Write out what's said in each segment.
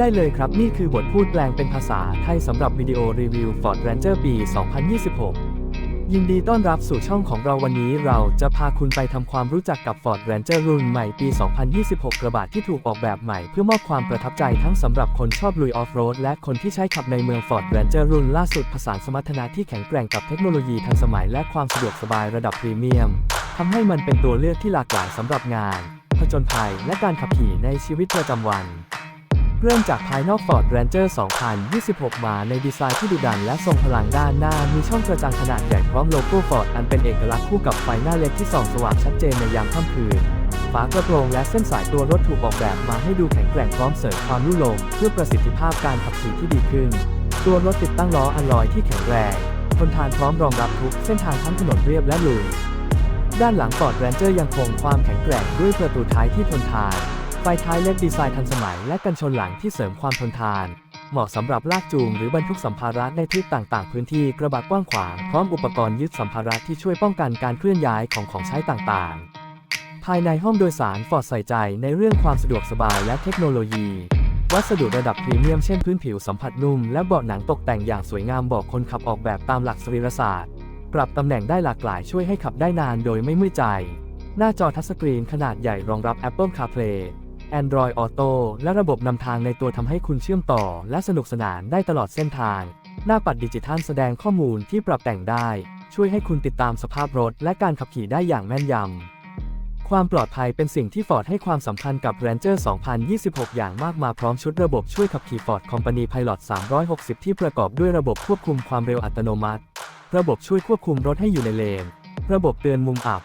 ได้เลยครับ นี่คือบทพูดแปลงเป็นภาษาไทยสำหรับวิดีโอรีวิว Ford Ranger ปี 2026 ยินดีต้อนรับสู่ช่องของเราวันนี้เราจะพาคุณไปทำความรู้จักกับ Ford Ranger รุ่นใหม่ปี 2026 กระบะที่ถูกออกแบบใหม่เพื่อมอบความประทับใจทั้งสำหรับคนชอบลุยออฟโรดและคนที่ใช้ขับในเมือง Ford Ranger รุ่นล่าสุดผสานสมรรถนะที่แข็งแกร่งกับเทคโนโลยีทันสมัยและความสะดวกสบายระดับพรีเมียมทำให้มันเป็นตัวเลือกที่หลากหลายสำหรับงานผจญภัยและการขับขี่ในชีวิตประจำวัน เริ่มจากภายนอก Ford Ranger 2026 มาในดีไซน์ที่ดุดันและทรงพลังด้านหน้า มีช่องกระจังขนาดใหญ่พร้อมโลโก้ Ford อันเป็นเอกลักษณ์คู่กับไฟหน้าเล็กที่ส่องสว่างชัดเจนในยามค่ำคืน ฝากระโปรงและเส้นสายตัวรถถูกออกแบบมาให้ดูแข็งแกร่งพร้อมเสริมความรุ่งโรจน์เพื่อประสิทธิภาพการขับขี่ที่ดีขึ้น ตัวรถติดตั้งล้ออัลลอยที่แข็งแรงทนทานพร้อมรองรับทุกเส้นทางทั้งถนนเรียบและลุยด้านหลัง Ford Ranger ยังคงความแข็งแกร่งด้วยประตูท้ายที่ทนทาน ไฟท้ายเล็กดีไซน์ทันสมัยและกันชนหลังที่เสริมความทนทาน เหมาะสำหรับลากจูงหรือบรรทุกสัมภาระในทริปต่างๆ พื้นที่กระบะกว้างขวางพร้อมอุปกรณ์ยึดสัมภาระที่ช่วยป้องกันการเคลื่อนย้ายของของใช้ต่างๆ ภายในห้องโดยสาร Ford ใส่ใจในเรื่องความสะดวกสบายและเทคโนโลยี วัสดุระดับพรีเมียมเช่นพื้นผิวสัมผัสนุ่มและเบาะหนังตกแต่งอย่างสวยงามบอกคนขับออกแบบตามหลักสรีรศาสตร์ปรับตำแหน่งได้หลากหลายช่วยให้ขับได้นานโดยไม่เมื่อยใจ หน้าจอทัชสกรีนขนาดใหญ่รองรับ Apple CarPlay Android Auto และระบบนำทางในตัวทำให้คุณเชื่อมต่อ และสนุกสนานได้ตลอดเส้นทาง หน้าปัดดิจิทัลแสดงข้อมูลที่ปรับแต่งได้ ช่วยให้คุณติดตามสภาพรถ และการขับขี่ได้อย่างแม่นยำ ความปลอดภัยเป็นสิ่งที่ Ford ให้ความสำคัญกับ Ranger 2026 อย่างมากมาพร้อมชุดระบบช่วยขับขี่ Ford Company Pilot 360 ที่ประกอบด้วยระบบควบคุมความเร็วอัตโนมัติ ระบบช่วยควบคุมรถให้อยู่ในเลน ระบบเตือนมุมอับ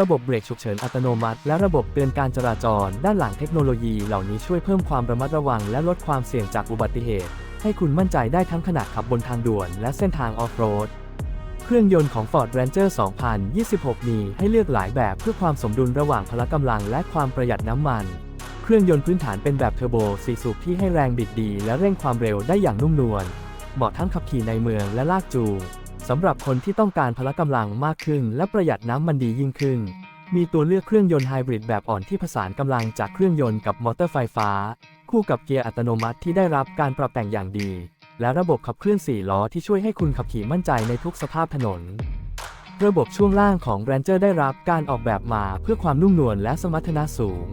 ระบบเบรกฉุกเฉินอัตโนมัติ และระบบเตือนการจราจร ด้านหลังเทคโนโลยีเหล่านี้ช่วยเพิ่มความระมัดระวังและลดความเสี่ยงจากอุบัติเหตุ ให้คุณมั่นใจได้ทั้งขณะขับบนทางด่วนและเส้นทางออฟโรดเครื่องยนต์ของ Ford Ranger 2026 มีให้เลือกหลายแบบเพื่อความสมดุลระหว่างพละกำลังและความประหยัดน้ำมัน เครื่องยนต์พื้นฐานเป็นแบบเทอร์โบ4สูบที่ให้แรงบิดดี และเร่งความเร็วได้อย่างนุ่มนวล เหมาะทั้งขับขี่ในเมืองและลากจูง สำหรับคนที่ต้องการพละกำลังมากขึ้น และประหยัดน้ำมันดียิ่งขึ้น มีตัวเลือกเครื่องยนต์ไฮบริดแบบอ่อนที่ผสานกำลังจากเครื่องยนต์กับมอเตอร์ไฟฟ้า คู่กับเกียร์อัตโนมัติที่ได้รับการปรับแต่งอย่างดี และระบบขับเคลื่อน4ล้อที่ช่วยให้คุณขับขี่มั่นใจในทุกสภาพถนน ระบบช่วงล่างของ Ranger ได้รับการออกแบบมาเพื่อความนุ่มนวลและสมรรถนะสูง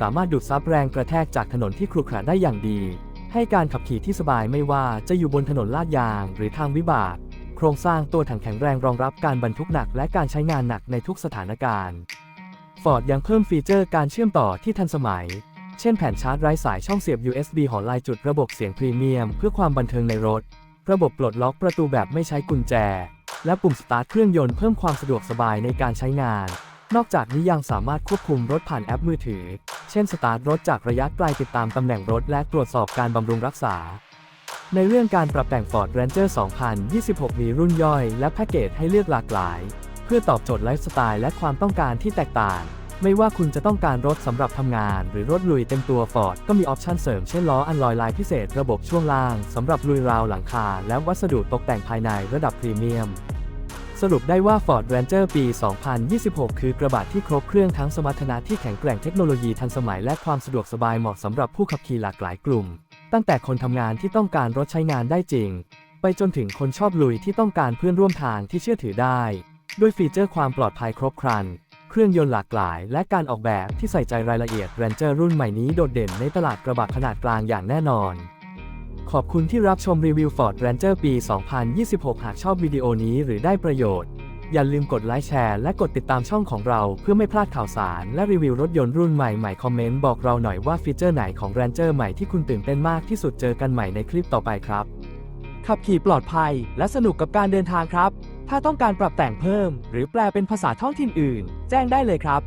สามารถดูดซับแรงกระแทกจากถนนที่ครุขระได้อย่างดี ให้การขับขี่ที่สบายไม่ว่าจะอยู่บนถนนลาดยาง หรือทางวิบาก โครงสร้างตัวถังแข็งแรงรองรับการบรรทุกหนักและการใช้งานหนักในทุกสถานการณ์ Ford ยังเพิ่มฟีเจอร์การเชื่อมต่อที่ทันสมัย เช่นแผ่นชาร์จไร้สายช่องเสียบ USB หอลายจุดระบบเสียงพรีเมียมเพื่อความบันเทิงในรถ ระบบปลดล็อกประตูแบบไม่ใช้กุญแจ และปุ่มสตาร์ทเครื่องยนต์เพิ่มความสะดวกสบายในการใช้งาน นอกจากนี้ยังสามารถควบคุมรถผ่านแอปมือถือ เช่นสตาร์ทรถจากระยะไกลติดตามตำแหน่งรถและตรวจสอบการบำรุงรักษา ในเรื่องการปรับแต่ง Ford Ranger 2026 มีรุ่นย่อยและแพ็กเกจให้เลือกหลากหลาย เพื่อตอบโจทย์ไลฟ์สไตล์และความต้องการที่แตกต่าง ไม่ว่าคุณจะต้องการรถสำหรับทำงาน หรือรถลุยเต็มตัว Ford ก็มีออปชันเสริมเช่นล้ออันลอยลายพิเศษระบบช่วงล่างสำหรับลุยราวหลังคา และวัสดุตกแต่งภายในระดับพรีเมียมสรุปได้ว่า Ford Ranger ปี 2026 คือกระบะที่ครบเครื่องทั้งสมรรถนะที่แข็งแกร่งเทคโนโลยีทันสมัยและความสะดวกสบายเหมาะสำหรับผู้ขับขี่หลากหลายกลุ่ม ตั้งแต่คนทำงานที่ต้องการรถใช้งานได้จริง ไปจนถึงคนชอบลุยที่ต้องการเพื่อนร่วมทางที่เชื่อถือได้ ด้วยฟีเจอร์ความปลอดภัยครบครัน เครื่องยนต์หลากหลาย และการออกแบบที่ใส่ใจรายละเอียด Ranger รุ่นใหม่นี้โดดเด่นในตลาดกระบะขนาดกลางอย่างแน่นอน ขอบคุณที่รับชมรีวิว Ford Ranger ปี 2026 หากชอบวิดีโอนี้หรือได้ประโยชน์ อย่าลืมกดไลค์แชร์และกดติดตามช่องของเราเพื่อไม่พลาดข่าวสาร และรีวิวรถยนต์รุ่นใหม่ๆ คอมเมนต์บอกเราหน่อยว่าฟีเจอร์ไหนของ Ranger ใหม่ที่คุณตื่นเต้นมากที่สุดเจอกันใหม่ในคลิปต่อไปครับ ขับขี่ปลอดภัย และสนุกกับการเดินทางครับ ถ้าต้องการปรับแต่งเพิ่ม หรือแปลเป็นภาษาท้องถิ่นอื่น แจ้งได้เลยครับ